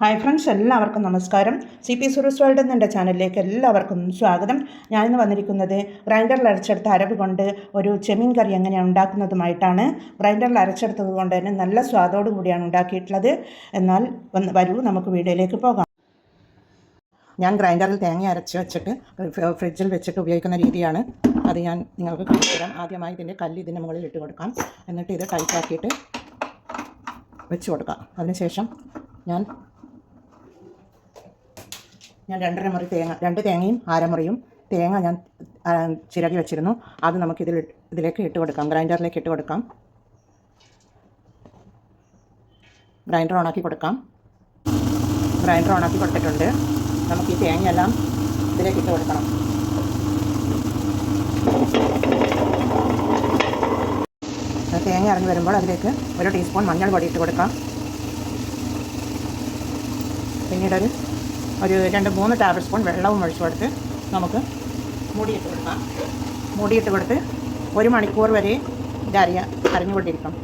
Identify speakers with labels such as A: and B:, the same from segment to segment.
A: Hi friends എല്ലാവർക്കും നമസ്കാരം. C P സുരസ് world എന്നെ ചാനലിലേക്ക് എല്ലാവർക്കും സ്വാഗതം. ഞാനിന്ന് വന്നിരിക്കുന്നത് ഗ്രൈൻഡറിൽ അരച്ചെടുത്ത അരവ് കൊണ്ട് ഒരു ചെമ്മീൻ കറി എങ്ങനെയാണ് ഉണ്ടാക്കുന്നതുമായിട്ടാണ്. ഗ്രൈൻഡറിൽ അരച്ചെടുത്തത് കൊണ്ട് തന്നെ നല്ല സ്വാദോടു കൂടിയാണ് ഉണ്ടാക്കിയിട്ടുള്ളത്. എന്നാൽ വന്ന് വരൂ നമുക്ക് വീഡിയോയിലേക്ക് പോകാം. ഞാൻ ഗ്രൈൻഡറിൽ തേങ്ങ അരച്ച് വെച്ചിട്ട് ഫ്രിഡ്ജിൽ വെച്ചിട്ട് ഉപയോഗിക്കുന്ന രീതിയാണ്. അത് ഞാൻ നിങ്ങൾക്ക് കാണിച്ചു തരാം. ആദ്യമായി ഇതിന്റെ കല്ല് ഇതിന്റെ മുകളിൽ ഇട്ട് കൊടുക്കാം. എന്നിട്ട് ഇത് ടൈറ്റാക്കിയിട്ട് വെച്ച് കൊടുക്കാം. അതിനുശേഷം ഞാൻ ഞാൻ രണ്ടര മുറി തേങ്ങ രണ്ട് തേങ്ങയും അരമുറിയും തേങ്ങ ഞാൻ ചിരകി വെച്ചിരുന്നു. അത് നമുക്ക് ഇതിൽ ഇതിലേക്ക് ഇട്ട് കൊടുക്കാം. ഗ്രൈൻഡറിലേക്ക് ഇട്ട് കൊടുക്കാം. ഗ്രൈൻഡർ ഓണാക്കി കൊടുക്കാം. ഗ്രൈൻഡർ ഓണാക്കി കൊടുത്തിട്ടുണ്ട്. നമുക്ക് ഈ തേങ്ങയെല്ലാം ഇതിലേക്ക് ഇട്ട് കൊടുക്കണം. തേങ്ങ ഇറങ്ങി വരുമ്പോൾ അതിലേക്ക് ഒരു ടീസ്പൂൺ മഞ്ഞൾ പൊടി ഇട്ട് കൊടുക്കാം. പിന്നീടൊരു ഒരു രണ്ട് മൂന്ന് ടേബിൾ സ്പൂൺ വെള്ളവും ഒഴിച്ചു കൊടുത്ത് നമുക്ക് മൂടിയിട്ട് കൊടുക്കാം. മൂടിയിട്ട് കൊടുത്ത് ഒരു മണിക്കൂർ വരെ ഇത് അരിയ അരിഞ്ഞുകൊണ്ടിരിക്കും.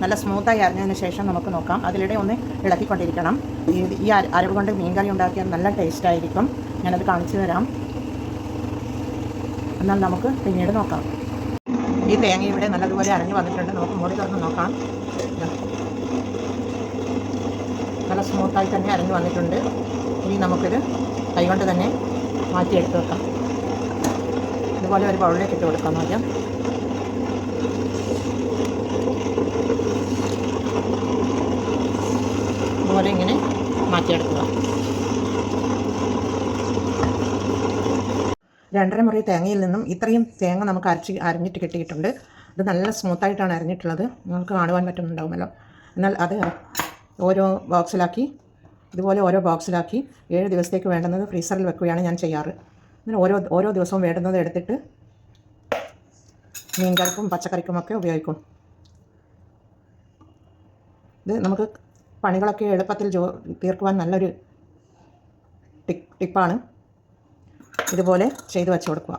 A: നല്ല സ്മൂത്തായി അരിഞ്ഞതിന് ശേഷം നമുക്ക് നോക്കാം. അതിലൂടെ ഒന്ന് ഇളക്കിക്കൊണ്ടിരിക്കണം. ഈ ഈ അര- അരവ് കൊണ്ട് മീൻകറി ഉണ്ടാക്കിയാൽ നല്ല ടേസ്റ്റ് ആയിരിക്കും. ഞാനത് കാണിച്ചു തരാം. എന്നാൽ നമുക്ക് പിന്നീട് നോക്കാം. ഈ തേങ്ങ ഇവിടെ നല്ലതുപോലെ അരഞ്ഞു വന്നിട്ടുണ്ട്. നമുക്ക് മൂടി തുറന്ന് നോക്കാം. നല്ല സ്മൂത്തായി തന്നെ അരഞ്ഞു വന്നിട്ടുണ്ട്. ഇനി നമുക്കിത് കൈകൊണ്ട് തന്നെ മാറ്റിയെടുത്ത് വെക്കാം. ഇതുപോലെ ഒരു ബൗളിലേക്ക് ഇട്ട് കൊടുക്കാം ആദ്യം. ഇതുപോലെ ഇങ്ങനെ മാറ്റിയെടുക്കുക. രണ്ടര മുറി തേങ്ങയിൽ നിന്നും ഇത്രയും തേങ്ങ നമുക്ക് അരച്ച് അരഞ്ഞിട്ട് കിട്ടിയിട്ടുണ്ട്. ഇത് നല്ല സ്മൂത്തായിട്ടാണ് അരഞ്ഞിട്ടുള്ളത്. നിങ്ങൾക്ക് കാണുവാൻ പറ്റുന്നുണ്ടാവുമല്ലോ. എന്നാൽ അത് ഓരോ ബോക്സിലാക്കി ഇതുപോലെ ഓരോ ബോക്സിലാക്കി ഏഴ് ദിവസത്തേക്ക് വേണ്ടുന്നത് ഫ്രീസറിൽ വെക്കുകയാണ് ഞാൻ ചെയ്യാറ്. അങ്ങനെ ഓരോ ഓരോ ദിവസവും വേണ്ടുന്നത് എടുത്തിട്ട് മീൻകറിക്കും പച്ചക്കറിക്കുമൊക്കെ ഉപയോഗിക്കും. ഇത് നമുക്ക് പണികളൊക്കെ എളുപ്പത്തിൽ ജോ തീർക്കുവാൻ നല്ലൊരു ടിപ്പ് ടിപ്പാണ്. ഇതുപോലെ ചെയ്ത് വെച്ച് കൊടുക്കുക.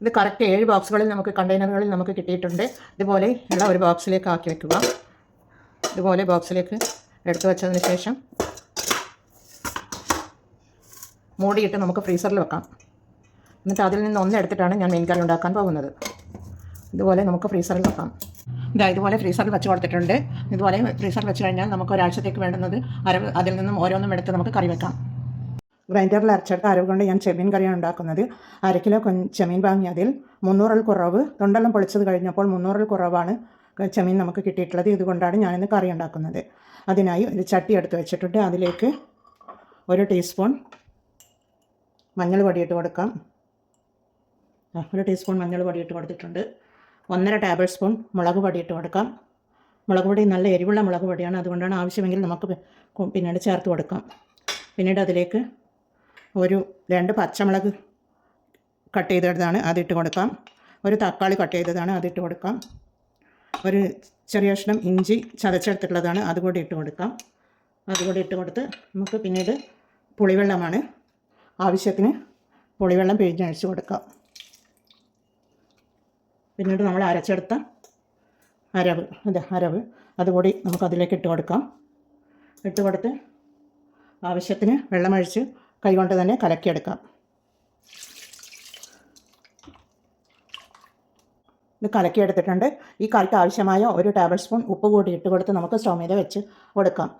A: ഇത് കറക്റ്റ് ഏഴ് ബോക്സുകളിൽ നമുക്ക് കണ്ടെയ്നറുകളിൽ നമുക്ക് കിട്ടിയിട്ടുണ്ട്. ഇതുപോലെ ഉള്ള ഒരു ബോക്സിലേക്ക് ആക്കി വെക്കുക. ഇതുപോലെ ബോക്സിലേക്ക് എടുത്ത് വെച്ചതിന് ശേഷം മൂടിയിട്ട് നമുക്ക് ഫ്രീസറിൽ വെക്കാം. എന്നിട്ട് അതിൽ നിന്ന് ഒന്ന് എടുത്തിട്ടാണ് ഞാൻ മീൻ കറി ഉണ്ടാക്കാൻ പോകുന്നത്. ഇതുപോലെ നമുക്ക് ഫ്രീസറിൽ വെക്കാം. ഇതാ ഇതുപോലെ ഫ്രീസറിൽ വെച്ച് കൊടുത്തിട്ടുണ്ട്. ഇതുപോലെ ഫ്രീസറിൽ വെച്ച് കഴിഞ്ഞാൽ നമുക്ക് ഒരാഴ്ചത്തേക്ക് വേണ്ടുന്നത് അരവ് അതിൽ നിന്നും ഓരോന്നും എടുത്ത് നമുക്ക് കറി വെക്കാം. ഗ്രൈൻഡറിൽ അരച്ചെടുത്ത അരവ് കൊണ്ട് ഞാൻ ചെമ്മീൻ കറിയാണ് ഉണ്ടാക്കുന്നത്. അര കിലോ ചെമ്മീൻ വാങ്ങി അതിൽ മുന്നൂറിൽ കുറവ് തൊണ്ടെല്ലാം പൊളിച്ചത് കഴിഞ്ഞപ്പോൾ മുന്നൂറിൽ കുറവാണ്. ചെമ്മീൻ നമുക്ക് കിട്ടിയിട്ടുള്ളത് ഇതുകൊണ്ടാണ് ഞാനിന്ന് കറി ഉണ്ടാക്കുന്നത്. അതിനായി ഒരു ചട്ടി എടുത്ത് വെച്ചിട്ടുണ്ട്. അതിലേക്ക് ഒരു ടീസ്പൂൺ മഞ്ഞൾ പൊടിയിട്ട് കൊടുക്കാം. ആ, ഒരു ടീസ്പൂൺ മഞ്ഞൾ പൊടിയിട്ട് കൊടുത്തിട്ടുണ്ട്. ഒന്നര ടേബിൾ സ്പൂൺ മുളക് പൊടിയിട്ട് കൊടുക്കാം. മുളക് പൊടി നല്ല എരിവുള്ള മുളക് പൊടിയാണ് അതുകൊണ്ടാണ് ആവശ്യമെങ്കിൽ നമുക്ക് പിന്നീട് ചേർത്ത് കൊടുക്കാം. പിന്നീട് അതിലേക്ക് ഒരു രണ്ട് പച്ചമുളക് കട്ട് ചെയ്തതാണ്. അതിട്ട് കൊടുക്കാം. ഒരു തക്കാളി കട്ട് ചെയ്തതാണ്. അതിട്ട് കൊടുക്കാം. ഒരു ചെറിയ കഷ്ണം ഇഞ്ചി ചതച്ചെടുത്തിട്ടുള്ളതാണ്. അതുകൂടി ഇട്ട് കൊടുക്കാം. അതുകൂടി ഇട്ട് കൊടുത്ത് നമുക്ക് പിന്നീട് പുളിവെള്ളമാണ് ആവശ്യത്തിന് പുളിവെള്ളം പിഴിഞ്ഞഴിച്ച് കൊടുക്കാം. പിന്നീട് നമ്മൾ അരച്ചെടുത്ത അരവ് അതെ അരവ് അതുകൂടി നമുക്ക് അതിലേക്ക് ഇട്ട് കൊടുക്കാം. ഇട്ട് കൊടുത്ത് ആവശ്യത്തിന് വെള്ളമൊഴിച്ച് കൈകൊണ്ട് തന്നെ കലക്കിയെടുക്കാം. ഇത് കലക്കിയെടുത്തിട്ടുണ്ട് ഈ കറിക്ക് ആവശ്യമായ ഒരു ടേബിൾ സ്പൂൺ ഉപ്പ് കൂടി ഇട്ട് കൊടുത്ത് നമുക്ക് സ്റ്റൗ മീത വെച്ച് കൊടുക്കാം.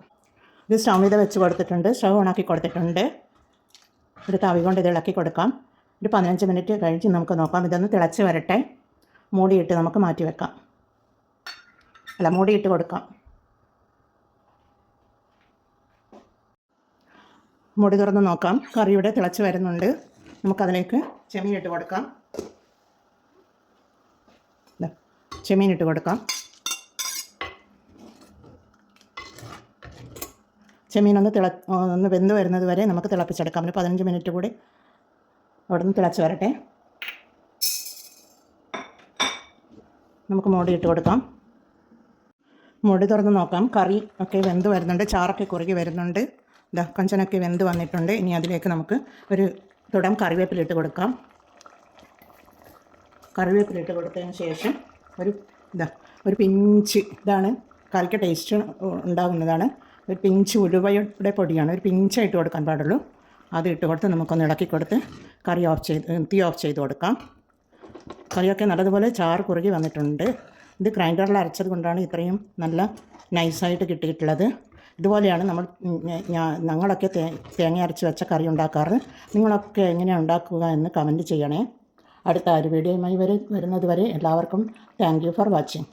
A: ഇത് സ്റ്റൗ മീത വെച്ച് കൊടുത്തിട്ടുണ്ട്. സ്റ്റൗ ഓണാക്കി കൊടുത്തിട്ടുണ്ട്. ഒരു തവി കൊണ്ട് ഇത് ഇളക്കി കൊടുക്കാം. ഒരു പതിനഞ്ച് മിനിറ്റ് കഴിഞ്ഞ് നമുക്ക് നോക്കാം. ഇതൊന്ന് തിളച്ച് വരട്ടെ. മൂടിയിട്ട് നമുക്ക് മാറ്റി വെക്കാം. അല്ല മൂടിയിട്ട് കൊടുക്കാം. മുടി തുറന്ന് നോക്കാം. കറിയുടെ തിളച്ച് വരുന്നുണ്ട്. നമുക്കതിലേക്ക് ചെമ്മീനിട്ട് കൊടുക്കാം. ചെമ്മീൻ ഇട്ട് കൊടുക്കാം. ചെമ്മീൻ ഒന്ന് തിള ഒന്ന് വെന്ത് വരുന്നത് വരെ നമുക്ക് തിളപ്പിച്ചെടുക്കാം. ഒരു പതിനഞ്ച് മിനിറ്റ് കൂടി അവിടെ നിന്ന് തിളച്ച് വരട്ടെ. നമുക്ക് മൂടി ഇട്ട് കൊടുക്കാം. മുടി തുറന്ന് നോക്കാം. കറി ഒക്കെ വെന്ത് വരുന്നുണ്ട്. ചാറൊക്കെ കുറുകി വരുന്നുണ്ട്. ഇതാ വെന്ത് വന്നിട്ടുണ്ട്. ഇനി അതിലേക്ക് നമുക്ക് ഒരു തുടം കറിവേപ്പിലിട്ട് കൊടുക്കാം. കറിവേപ്പിലിട്ട് കൊടുത്തതിന് ശേഷം ഒരു ഇതാ ഒരു പിഞ്ച് ഇതാണ്. കറിക്ക് ടേസ്റ്റ് ഉണ്ടാകുന്നതാണ്. ഒരു പിഞ്ച് ഉലുവയുടെ പൊടിയാണ്. ഒരു പിഞ്ചായിട്ട് കൊടുക്കാൻ പാടുള്ളൂ. അത് ഇട്ട് കൊടുത്ത് നമുക്കൊന്ന് ഇളക്കി കൊടുത്ത് കറി ഓഫ് ചെയ്ത് തീ ഓഫ് ചെയ്ത് കൊടുക്കാം. കറിയൊക്കെ നല്ലതുപോലെ ചാറ് കുറുകി വന്നിട്ടുണ്ട്. ഇത് ഗ്രൈൻഡറിൽ അരച്ചത് കൊണ്ടാണ് ഇത്രയും നല്ല നൈസായിട്ട് കിട്ടിയിട്ടുള്ളത്. ഇതുപോലെയാണ് നമ്മൾ ഞങ്ങളൊക്കെ തേങ്ങ അരച്ച് വെച്ച കറി ഉണ്ടാക്കാറ്. നിങ്ങളൊക്കെ എങ്ങനെയാണ് ഉണ്ടാക്കുക എന്ന് കമന്റ് ചെയ്യണേ. അടുത്ത ഒരു വീഡിയോയുമായി വരെ വരുന്നതുവരെ എല്ലാവർക്കും താങ്ക് യു ഫോർ വാച്ചിങ്